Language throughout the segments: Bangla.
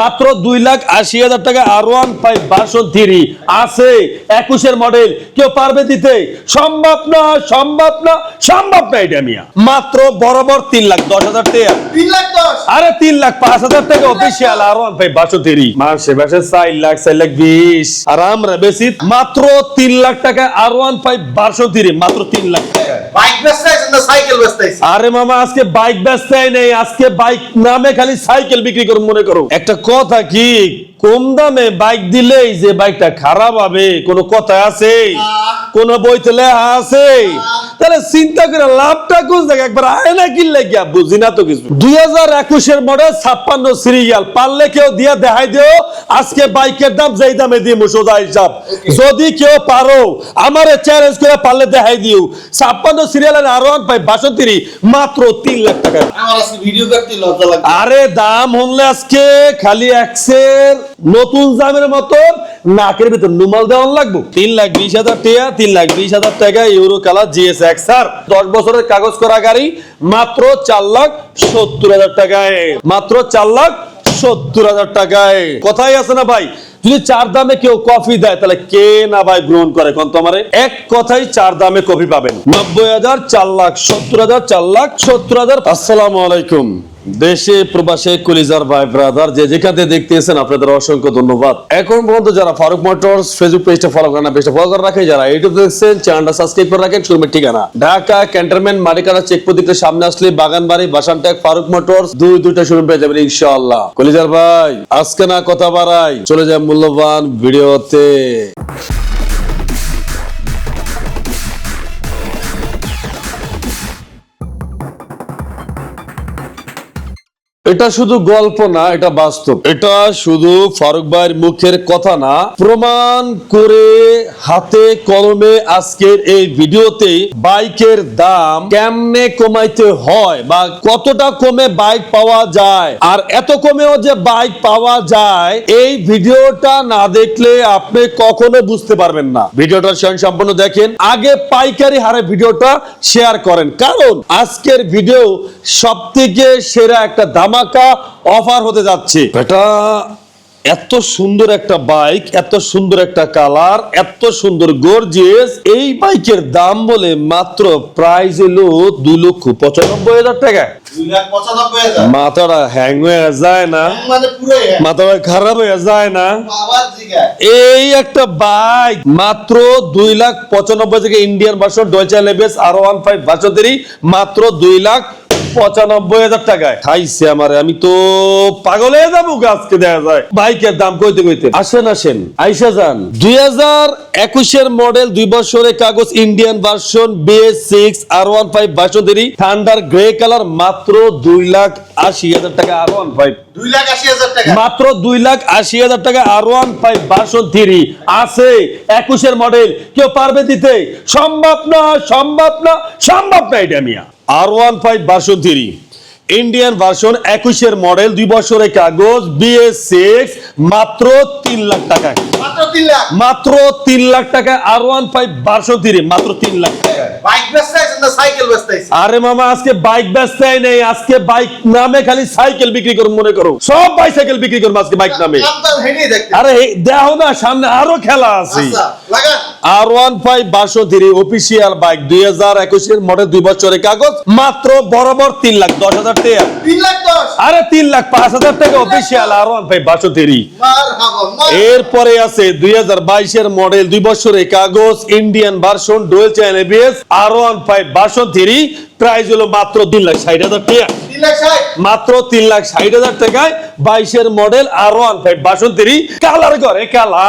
মাত্র দুই লাখ আশি হাজার টাকা R one five version three আছে একুশের মডেল কেউ পারবে দিতে? সম্ভব না সম্ভব না সম্ভব না এটা মিয়া। মাত্র বরাবর তিন লাখ দশ হাজার টাকা। তিন লাখ দশ? আরে তিন লাখ পাঁচ হাজার টাকা অফিসিয়াল আর ওয়ান ফাইভ বারোশো তিরি মাসে মাসে চার লাখ চার লাখ বিশ। আর আমরা বেশি মাত্র তিন লাখ টাকা আর ওয়ান ফাইভ বারোশো তিরি মাত্র তিন লাখ টাকা। বাইক না সাইকেল আরে মামা আজকে বাইক ব্যস্তাই নেই আজকে বাইক নামে খালি সাইকেল বিক্রি করুন মনে করো একটা কথা কি? কম দামে বাইক দিলেই যে বাইকটা খারাপ হবে কোনো কথা আছে? কোন বইতে লেখা আছে? তাহলে চিন্তা করে লাভটা কোন জায়গায়? একবার আয় না কিনলে গিয়া বুঝি না তো কিছু। দুই হাজার একুশের মডেল ছাপ্পান্ন সিরিয়াল পারলে কেউ দিয়া দেখাই দিও আজকে বাইকের দাম যেই দামে দিয়ে সোজা হিসাব। যদি কেউ পারো আমারে চ্যালেঞ্জ করে পারলে দেখাই দিও। ছাপ্পান্ন সিরিয়ালের আরও পাই বাসন্তিরি মাত্র তিন লাখ টাকা। আরে দাম হলে আজকে খালি একসের নতুন দামের মতন নাকের ভিতর নুমাল দেওয়ান লাগবো? তিন লাখ বিশ হাজার টাকা, তিন লাখ বিশ হাজার টাকা, euro, colour GS X R দশ বছরের কাগজ করা গাড়ি মাত্র চার লাখ সত্তর হাজার টাকায়। মাত্র চার লাখ সত্তর হাজার টাকায়। কথাই আছে না ভাই? যদি চার দামে কেউ কফি দেয়, তাহলে কে না ভাই গ্রহণ করে? কোন তোমার এক কথাই চার দামে কফি পাবেন। নব্বই হাজার চার লাখ সত্তর হাজার, চার লাখ সত্তর হাজার। আসসালামু আলাইকুম। দেশে, প্রবাসে, কলিজার ভাই ব্রাদার যে যেখানে দেখতেছেন, আপনাদের অসংখ্য ধন্যবাদ। এখন পর্যন্ত যারা ফারুক মোটরস ফেসবুক পেজটা ফলো করেন পেজটা ফলো করে রাখেন। যারা ইউটিউব দেখছেন চ্যানেলটা সাবস্ক্রাইব করে রাখেন শোরুমের ঠিকানা। ঢাকা ক্যান্টনমেন্ট মালিকানা চেক প্রদীপের সামনে আসলে বাগানবাড়ি, বাসানটেক, ফারুক মোটরস, দুই, দুইটা শোরুম পেয়ে যাবেন ইনশাআল্লাহ। কলিজার ভাই, আজকে না কথা বাড়াই, চলে যায় মূল্যবান ভিডিওতে। এটা শুধু গল্প না, এটা বাস্তব। এটা শুধু ফারুক ভাইয়ের মুখের কথা না, প্রমাণ করে হাতে কলমে আজকের এই ভিডিওতে বাইকের দাম কেমনে কমাইতে হয় বা কতটা কমে বাইক পাওয়া যায় আর এত কমেও যে বাইক পাওয়া যায়, এই ভিডিওটা না দেখলে আপনি কখনো বুঝতে পারবেন না। ভিডিওটা স্বয়ং সম্পূর্ণ দেখেন, আগে পাইকারি হারে ভিডিওটা শেয়ার করেন। কারণ আজকের ভিডিও সব থেকে সেরা একটা ধামাকা অফার হতে যাচ্ছে। এটা এত সুন্দর একটা বাইক এত সুন্দর একটা কালার এত সুন্দর গর্জিয়াস এই বাইকের দাম বলে মাত্র প্রাইস এলো দুই লক্ষ পঁচানব্বই হাজার টাকা। মাথাটা হ্যাং হয়ে যায় না। মানে। মাথাটা খারাপ হয়ে যায় না। এই একটা বাইক মাত্র দুই লাখ পঁচানব্বই থেকে ইন্ডিয়ান ভার্সন ডয়চা লেবেস আর ওয়ান ফাইভ ভার্সন মাত্র দুই লাখ পঁচানব্বই হাজার টাকায়। খাইছে আমারে আমি তো পাগল হয়ে যাব আজকে দেখা যায়। বাইকের দাম কইতে কইতে। আসেন আসেন আইসা যান। দুই হাজার একুশের মডেল দুই বছরের কাগজ Indian version BS six R one five version thunder grey colour মাত্র দুই লাখ আশি হাজার টাকা আর ওয়ান ফাইভ দুই লাখ আশি মাত্র দুই লাখ আশি হাজার টাকা R one five version three আছে একুশের মডেল কেউ পারবে দিতে। সম্ভব না সম্ভব না সম্ভব না এটা মিয়া। R one five version Indian version একুশের মডেল দুই বছরের কাগজ সিক্স মাত্র তিন লাখ টাকা মাত্র তিন লাখ? টাকা R one five version three মাত্র তিন লাখ টাকা আরে মামা আজকে বাইক ব্যস্তাই নেই আজকে বাইক নামে খালি সাইকেল বিক্রি করুন মনে করো সব বাইসাইকেল বিক্রি করব আজকে বাইক নামে। আরে দেখো না সামনে আরও খেলা আছে। আর ওয়ান ফাইভ বারশো থ্রি অফিসিয়াল বাইক দুই হাজার একুশের মডেল দুই বছরের কাগজ মাত্র বরাবর তিন লাখ দশ হাজার দশ। আরে তিন লাখ পাঁচ হাজার টাকা অফিসিয়াল আর ওয়ান ফাইভ হাবা মার। এরপরে আছে দুই হাজার বাইশের মডেল দুই বছরের কাগজ Indian version dual channel ABS R one five বাসো তেরি প্রাইস হলো মাত্র তিন লাখ ষাট হাজার টাকা। মাত্র তিন লাখ ষাট হাজার টাকায় বাইশের model R one five three colour করে কালা।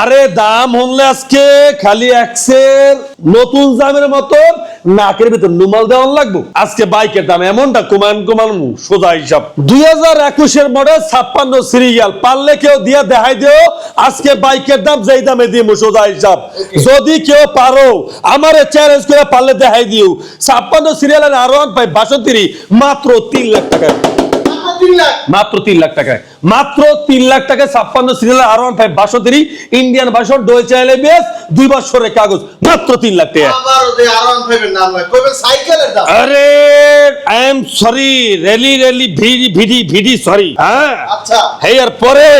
আরে দাম হলে আজকে খালি একসের নতুন দামের মতন নাকের ভিতর নুমাল দেওয়ান লাগবো। আজকে বাইকের দাম এমনটা কুমান কুমান সোজা হিসাব। দুই হাজার একুশের মডেল ছাপ্পান্ন সিরিয়াল পারলে কেউ দিয়া দেখাই দিও আজকে বাইকের দাম যেই দামে দিয়ে সোজা হিসাব। যদি কেউ পারো আমারে চ্যালেঞ্জ করে পারলে দেখাই দিও। ছাপ্পান্ন সিরিয়ালের আরও পাই বাসন্তিরি মাত্র তিন লাখ টাকা। মাত্র তিন লাখ। মাত্র তিন লাখ টাকায়। মাত্র তিন লাখ টাকায় ছাপ্পান্ন serial R one five Indian ডোয়ে চাইলে বেস দুই বছরের কাগজ। মাত্র তিন লাখ টাকা। আর I am sorry really really ভিডি ভিডি ভিডি সরি হ্যাঁ। আচ্ছা। পরে।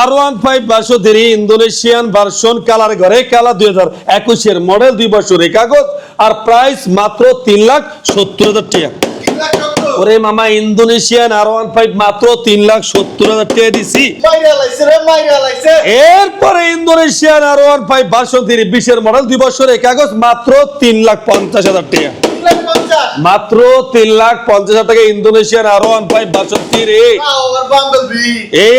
আর ওয়ান ফাইভ বাষট্টি ইন্দোনেশিয়ান ভার্সন কালার ঘরে কালা দুই হাজার একুশের মডেল দুই বছরের কাগজ। আর প্রাইস মাত্র তিন লাখ সত্তর হাজার টাকা। ওরে মামা ইন্দোনেশিয়ান আর ওয়ান ফাইভ মাত্র তিন লাখ সত্তর হাজার টাকা দিছি। এরপরে Indonesian R one five version three বিশের মডেল দুই বছরে কাগজ মাত্র তিন লাখ পঞ্চাশ হাজার টাকা। তিন মাত্র তিন লাখ পঞ্চাশ হাজার টাকা Indonesian R one five version three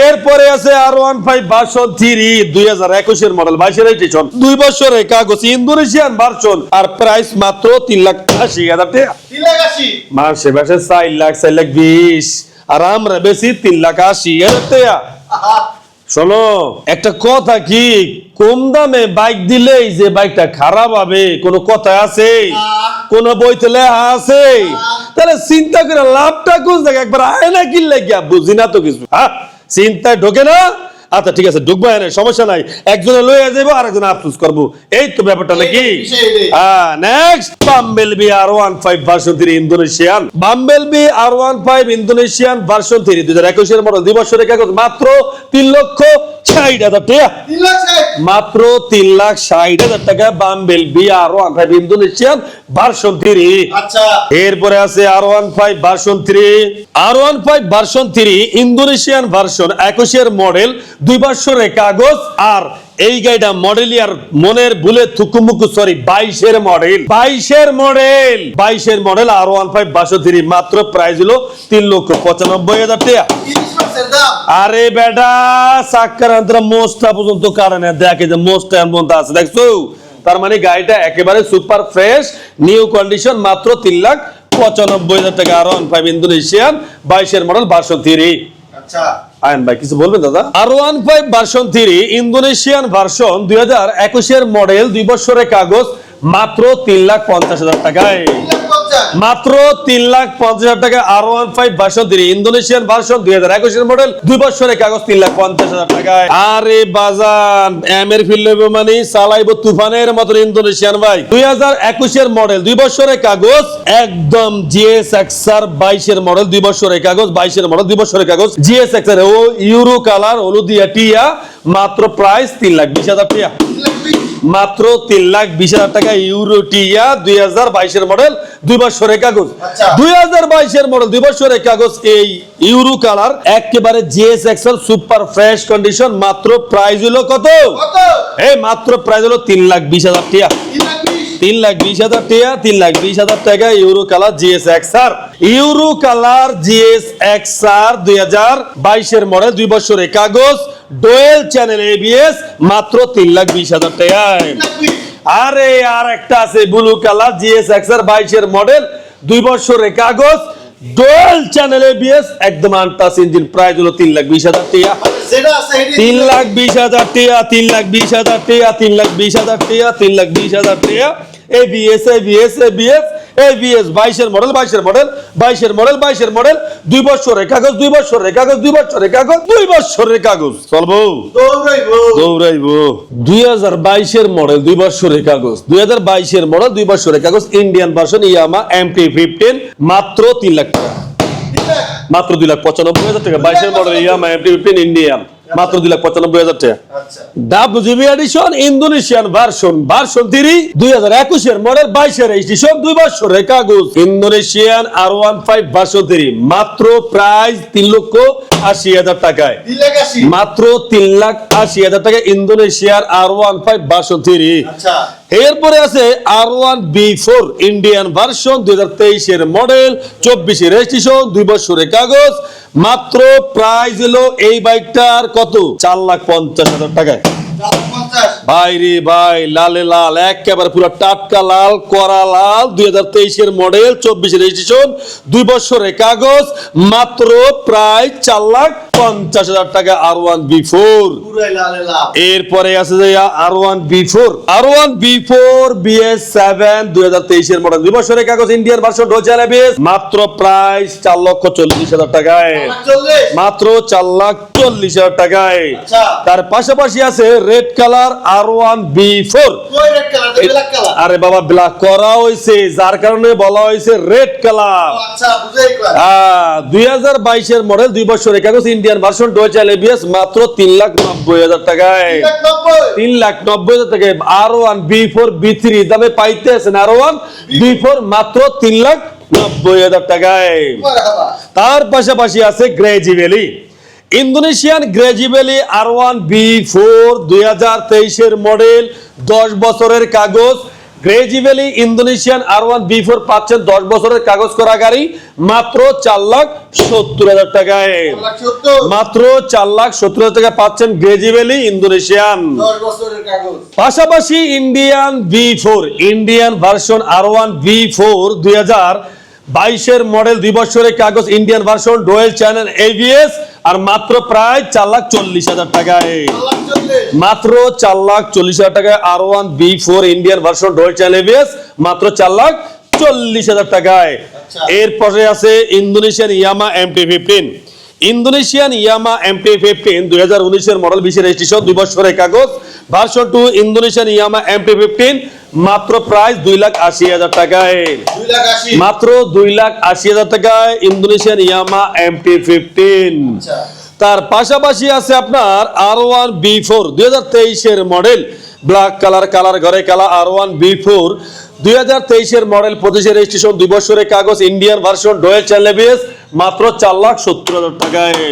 এরপরে আছে R one five version three দুই হাজার একুশের মডেল বাইশের এডিশন দুই বছরের কাগজ ইন্দোনেশিয়ান ভার্সন আর প্রাইস মাত্র তিন লাখ আশি হাজার টাকা। মাসে মাসে চার লাখ চার লাখ বিশ আর আমরা বেশি তিন লাখ আশি হাজার টাকা। শোনো একটা কথা কি? কম দামে বাইক দিলেই যে বাইকটা খারাপ হবে কোনো কথা আছে? কোন বইতে লেখা আছে? তাহলে চিন্তা করে লাভটা কোন জায়গায়? একবার আয় না কিনলে গিয়া বুঝি না তো কিছু। হ্যাঁ চিন্তায় ঢোকে না। আচ্ছা ঠিক আছে ঢুকবো এনে সমস্যা নাই। একজনে লইয়া যাব আর একজনে আফসোস করব। এই তো ব্যাপারটা নাকি। হ্যাঁ next bumble bee R one five version three Indonesian bumble bee R one five Indonesian version three দুই হাজার একুশের মডেল দুই বছরের কাগজ মাত্র তিন লক্ষ ষাট হাজার টাকা। মাত্র তিন লাখ ষাট হাজার টাকা bumble bee R one five Indonesian version three. আচ্ছা। এরপরে আছে R one five version three. R one five version three Indonesian version একুশের মডেল দুই বছরের কাগজ আর এই গাড়িটা মডেল আর মনের ভুলে থুকুমুকু সরি বাইশের মডেল বাইশের মডেল বাইশের model R one five three মাত্র প্রাইস হলো তিন লক্ষ পঁচানব্বই হাজার টাকা। আরে বেটা সাক্কার আন্তরা মোস্টটা পর্যন্ত কারণে দেখে যে মোস্টটা এমন আছে, দেখছ? তার মানে গাড়িটা একেবারে সুপার ফ্রেশ নিউ কন্ডিশন মাত্র তিন লাখ পঁচানব্বই হাজার টাকা আর ওয়ান ফাইভ ইন্দোনেশিয়ান বাইশের মডেল থ্রি আচ্ছা। আয়ন ভাই কিছু বলবেন দাদা? R one five version three Indonesian version দুই হাজার একুশের মডেল দুই বছরের কাগজ মাত্র তিন লাখ পঞ্চাশ হাজার টাকায়। মাত্র তিন লাখ পঞ্চাশ হাজার টাকা R one five version three Indonesian version দুই হাজার একুশের মডেল দুই বছরের কাগজ তিন লাখ পঞ্চাশ হাজার টাকায়। আরে বাজান ফিল্ড মানে চালাইব তুফানের মতন ইন্দোনেশিয়ান ভাই। দুই হাজার একুশের মডেল দুই বছরের কাগজ একদম জিএস এক্সার বাইশের মডেল দুই বছরের কাগজ বাইশের মডেল দুই বছরের কাগজ জিএস এক্সার ও ইউরো কালার হলুদিয়া টিয়া মাত্র প্রাইস তিন লাখ বিশ হাজার টিয়া তিন মাত্র তিন লাখ বিশ হাজার টাকা ইউরোটিয়া দুই হাজার বাইশের মডেল দুই বছরের কাগজ। আচ্ছা। দুই হাজার বাইশের মডেল দুই বছরের কাগজ এই ইউরো কালার একেবারে GS XR super fresh condition মাত্র প্রাইস হলো কত? এই মাত্র প্রাইস হলো তিন লাখ বিশ হাজার টাকা। তিন লাখ বিশ? তিন লাখ বিশ হাজার টাকা তিন লাখ বিশ হাজার টাকা euro colour GS XR euro colour GS XR দুই হাজার বাইশের মডেল দুই বছরের কাগজ। ডোয়েল চ্যানেল এবিএস মাত্র তিন লাখ বিশ হাজার টাকায় আরে আর একটা আছে ব্লু কালার জিএস এক্সআর বাইশের মডেল দুই বছরের কাগজ। ডোয়েল চ্যানেল এবিএস একদম আনটাস ইঞ্জিন প্রাইস হলো তিন লাখ বিশ হাজার সেটাই তিন লাখ বিশ হাজার টাকা তিন লাখ বিশ হাজার টাকা তিন লাখ বিশ হাজার টাকা তিন লাখ বিশ হাজার টাকা। এবিএস এবিএস এবিএস এবিএস বাইশের মডেল বাইশের মডেল বাইশের মডেল বাইশের মডেল দুই বছরের কাগজ দুই বছরের কাগজ দুই বছরের কাগজ দুই বছরের কাগজ। চলবো। দৌড়াইবো। দৌড়াইবো। দুই হাজার বাইশের মডেল দুই বছরের কাগজ। দুই হাজার বাইশের মডেল দুই বছরের কাগজ Indian version Yamaha MT fifteen মাত্র তিন লাখ টাকা। মাত্র দুই লাখ পঁচানব্বই হাজার টাকা। বাইশের model Yamaha MT fifteen Indian মাত্র দুই লাখ পঁচানব্বই হাজার টাকা। WGB edition Indonesian version version three দুই হাজার একুশের মডেল বাইশের এডিশন দুই বছরের কাগজ। Indonesian R one five version three মাত্র প্রাইস তিন লক্ষ আশি হাজার টাকায়। মাত্র তিন লাখ আশি হাজার টাকা ইন্দোনেশিয়ার R one five version three আচ্ছা। এরপরে আছে R one B four Indian version দুই হাজার তেইশের মডেল চব্বিশে রেজিস্ট্রেশন দুই বছরের কাগজ। মাত্র প্রাইস এলো এই বাইকটার কত? চার লাখ পঞ্চাশ হাজার টাকায়। ভাই রে ভাই লালে লাল একেবারে পুরো টাটকা লাল করা লাল দুই হাজার তেইশের মডেল চব্বিশের রেজিস্ট্রেশন দুই বছরের কাগজ মাত্র প্রায় চার লাখ পঞ্চাশ হাজার টাকা আর ওয়ান বি ফোর এরপরে আছে যে R one B four R one B four BS seven দুই হাজার তেইশের মডেল দুই বছরের কাগজ ইন্ডিয়ান ভার্সন মাত্র প্রাইস চার লক্ষ চল্লিশ হাজার টাকায়। মাত্র চার লাখ চল্লিশ হাজার টাকায়। আচ্ছা। তার পাশাপাশি আছে red colour R one B four বাবা ব্ল্যাক করা হয়েছে যার কারণে বলা হয়েছে রেড কালার দুই হাজার বাইশের মডেল দুই বছরের কাগজ ইন্ডিয়ান ভার্সন ডোয়েচাল এবিএস মাত্র তিন লাখ নব্বই হাজার টাকায়। তিন লাখ নব্বই? হাজার টাকায় R one B four B three দামে পাইতে আছেন আর ওয়ান বি ফোর মাত্র তিন লাখ নব্বই হাজার টাকায়। তার পাশাপাশি আছে গ্রেজিভেলি ইন্দোনেশিয়ান গ্রেজিভেলি আর ওয়ান বি ফোর দুই হাজার তেইশের মডেল দশ বছরের কাগজ। গ্রেজিভেলি Indonesian R one B four পাচ্ছেন দশ বছরের কাগজ করা গাড়ি মাত্র চার লাখ সত্তর হাজার টাকায়। মাত্র চার লাখ সত্তর হাজার টাকা পাচ্ছেন গ্রেজিভেলি ইন্দোনেশিয়ান। পাশাপাশি Indian B four Indian version R one B four দুই হাজার বাইশের মডেল দুই বছরের কাগজ Indian version dual channel ABS আর মাত্র প্রায় চার লাখ চল্লিশ হাজার টাকায়। মাত্র চার লাখ চল্লিশ হাজার টাকায় R one B four Indian version dual channel ABS মাত্র চার লাখ চল্লিশ হাজার টাকায়। আচ্ছা। এরপরে আছে Indonesian Yamaha M T fifteen Indonesian Yamaha MT fifteen দুই হাজার উনিশের মডেল বিশের রেজিস্ট্রেশন দুই বছরের কাগজ। Version two Indonesian Yamaha MT fifteen মাত্র প্রাইস দুই লাখ আশি হাজার টাকায়। মাত্র দুই লাখ আশি হাজার টাকায় ইন্দোনেশিয়ান ইয়ামা এমটি ফিফটিন আচ্ছা। তার পাশাপাশি আছে আপনার আর ওয়ান বি ফোর দুই হাজার তেইশের মডেল ব্ল্যাক কালার কালার ঘরে colour R one B four দুই হাজার তেইশের মডেল পঁচিশের রেজিস্ট্রেশন দুই বছরের কাগজ ইন্ডিয়ান ভার্সন ডোয়েল চ্যালেবিএস মাত্র চার লাখ সত্তর হাজার টাকায়।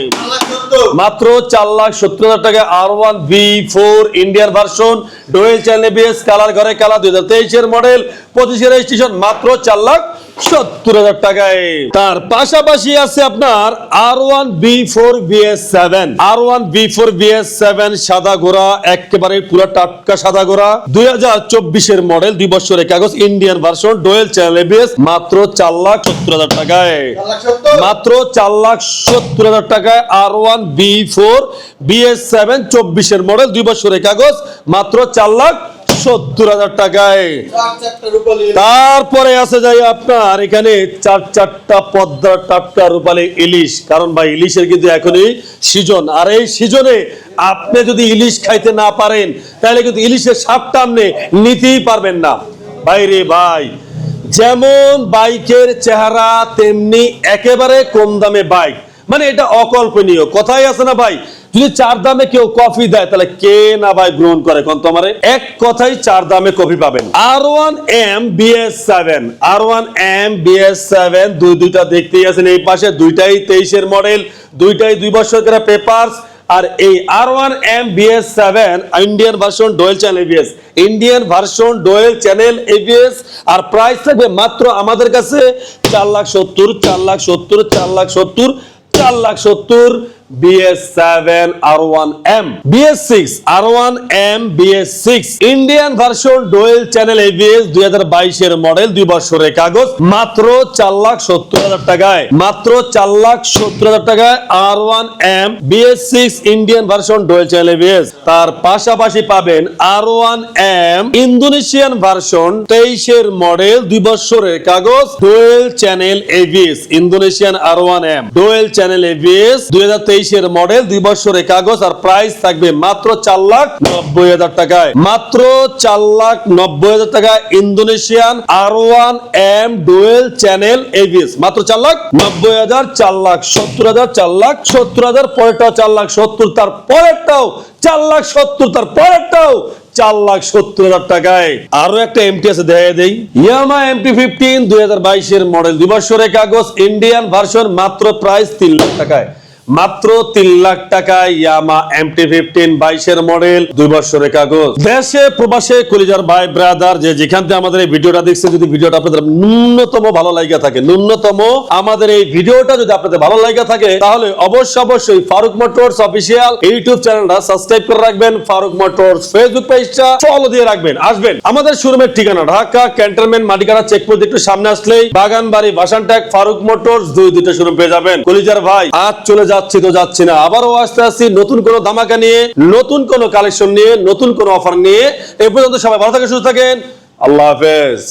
মাত্র চার লাখ সত্তর হাজার টাকা R one B four Indian version dual channel ABS colour ঘরে কালার দুই হাজার তেইশের মডেল পঁচিশের রেজিস্ট্রেশন মাত্র চার লাখ সত্তর হাজার টাকায়। তার পাশাপাশি আছে আপনার R one B four BS seven R one B four BS seven সাদা গোড়া একেবারে পুরো টাটকা সাদা গোড়া দুই হাজার চব্বিশের মডেল দুই বছরের কাগজ Indian version dual channel ABS মাত্র চার লাখ সত্তর হাজার টাকায়। মাত্র চার লাখ সত্তর হাজার টাকায় R one B four BS seven চব্বিশের মডেল দুই বছরের কাগজ মাত্র চার লাখ সত্তর হাজার টাকায়। তারপরে আছে যাই আপনার এখানে চার চারটা পদ্মা টাটকা রূপালী ইলিশ। কারণ ভাই ইলিশের কিন্তু এখনই সিজন। আর এই সিজনে আপনি যদি ইলিশ খাইতে না পারেন তাহলে কিন্তু ইলিশের সাপটা আপনি নিতেই পারবেন না। ভাই রে ভাই যেমন বাইকের চেহারা তেমনি একেবারে কম দামে বাইক। মানে এটা অকল্পনীয়। কথাই আছে না ভাই? যদি চার দামে কেউ কফি দেয়, তাহলে কে না ভাই গ্রহণ করে কোন তোমারে? এক কথাই চার দামে কফি পাবেন। R one M BS seven R one M BS seven দুই দুইটা দেখতেই আছেন এই পাশে, দুইটাই তেইশের মডেল দুইটাই দুই বছর করে পেপারস আর এই R one M BS seven Indian version dual channel ABS Indian version dual channel ABS আর প্রাইস থাকবে মাত্র আমাদের কাছে চার লাখ সত্তর, চার লাখ সত্তর, চার লাখ সত্তর চার লাখ সত্তর BS seven R one M BS six R one M BS six Indian version dual channel দুই হাজার বাইশের মডেল দুই বছরের কাগজ, মাত্র চার লাখ সত্তর হাজার টাকায়। মাত্র চার লাখ সত্তর হাজার টাকায় R one M BS six Indian version dual channel ABS তার পাশাপাশি পাবেন R one M Indonesian version তেইশের মডেল দুই বছরের কাগজ dual channel ABS Indonesian R one M dual channel দুই হাজার তেইশের মডেল দুই বছরের কাগজ আর প্রাইস থাকবে মাত্র চার লাখ নব্বই হাজার টাকায়। মাত্র চার লাখ নব্বই হাজার টাকা Indonesian R one M, dual, channel, ABS. মাত্র চার লাখ নব্বই হাজার, চার লাখ সত্তর হাজার, চার লাখ সত্তর হাজার, পরেরটাও চার লাখ সত্তর, তার পরেরটাও চার লাখ সত্তর, তার পরেরটাও চার লাখ সত্তর হাজার টাকায়। আরও একটা এমটি আছে দেখা দেই। ইয়ামা এমটি ফিফটিন দুই হাজার বাইশের মডেল দুই বছরের কাগজ ইন্ডিয়ান ভার্সন মাত্র প্রাইস তিন লাখ টাকায়। মাত্র তিন লাখ টাকায় ইয়ামা এমটি ফিফটিন বাইশের মডেল, দুই বছরের কাগজ। দেশে, প্রবাসে, কলিজার ভাই, ব্রাদার, যে যেখান থেকে আমাদের এই ভিডিওটা দেখছে যদি ভিডিওটা আপনাদের ন্যূনতম ভালো লাগা থাকে, ন্যূনতম আমাদের এই ভিডিওটা যদি আপনাদের ভালো লাগা থাকে, তাহলে অবশ্যই অবশ্যই ফারুক মোটরস অফিসিয়াল ইউটিউব চ্যানেলটা সাবস্ক্রাইব করে রাখবেন, ফারুক মোটরস ফেসবুক পেজটা ফলো দিয়ে রাখবেন। আসবেন। আমাদের শোরুমের ঠিকানা ঢাকা, ক্যান্টনমেন্ট মাটিকাটা চেকপোস্ট একটু সামনে আসলেই বাগান বাড়ি বাসানট্যাক ফারুক মোটরস দুই দুইটা শোরুম পেয়ে যাবেন। কলিজার ভাই, আজ চলে যাচ্ছি তো যাচ্ছি না। আবারও আসতে আসছি নতুন কোনো ধামাকা নিয়ে, নতুন কোনো কালেকশন নিয়ে, নতুন কোনো অফার নিয়ে। এ পর্যন্ত সবাই ভালো থাকে সুস্থ থাকেন। আল্লাহ হাফেজ।